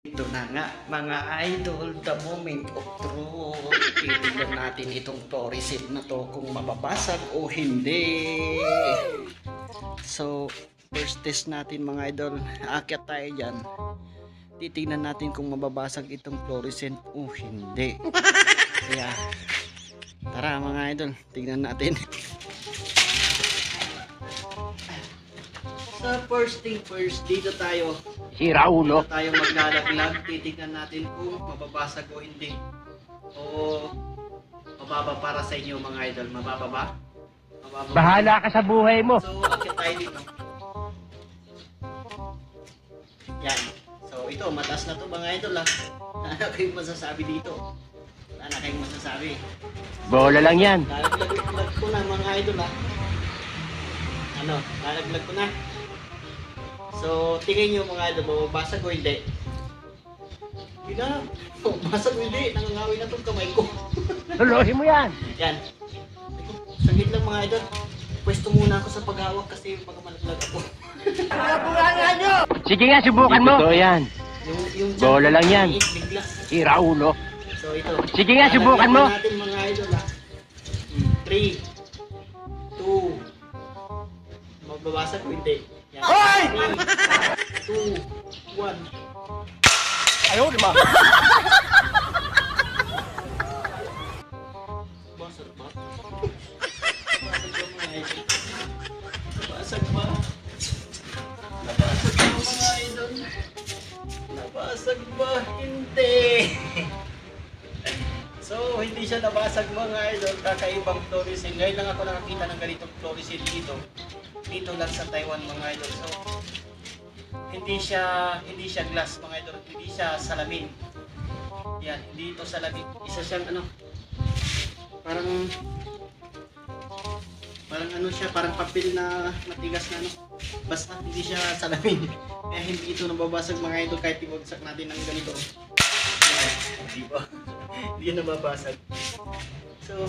Ito na nga, mga idol, the moment of truth. Titignan natin itong Torisit na to kung mababasag o hindi. So, first test natin mga idol. Aakyat tayo dyan. Titignan natin kung mababasag itong fluorescent o hindi. Kaya, tara mga idol, tignan natin. Sa first thing first, dito tayo Sira ulo. dito tayo maglalaglag, titignan natin kung mababasag o hindi. O mababa para sa inyo mga idol. Mababa ba? Mababa ba? Bahala ka sa buhay mo. So, akit tayo dito. Yan. So, ito, mataas na to mga idol ha. Ano kayong masasabi dito? Ano kayong masasabi? Bola lang yan. Lalaglag ko na mga idol ha. Ano, lalaglag ko na. So, tingin nyo mga idol, mababasag o hindi? Hindi na. Mababasag o hindi? Nangangawin na tong kamay ko. Tulohin mo yan. Yan. Saglit lang mga idol. Pwesto muna ako sa paghawak kasi baka malaglag ako. Sige nga, subukan mo. Ito yan. Yung, yung Bola lang yan. Bigla. Sira ulo. So ito. Sige nga, subukan mo. Natin mga idol ha. 3, 2, magbabasag o hindi? Yan. Hoy! 3, 2, 1. Ayaw, di ba? Basag ba? Basag ba? Nabasag ba? Nabasag ba mga idol? Nabasag ba? Hindi! So, hindi siya nabasag mga idol. Kakaibang fluorescent. Ngayon lang ako nakakita ng ganitong fluorescent dito. Dito lang sa Taiwan mga idol. So, hindi siya hindi siya glass mga idol. Hindi siya salamin. Yan, hindi ito salamin. Isa siyang ano, parang parang ano siya, parang papel na matigas na ano. Basta hindi siya salamin. Kaya hindi ito nababasag mga idol kahit ibagsak natin ng ganito. Di ba? hindi nababasag. So,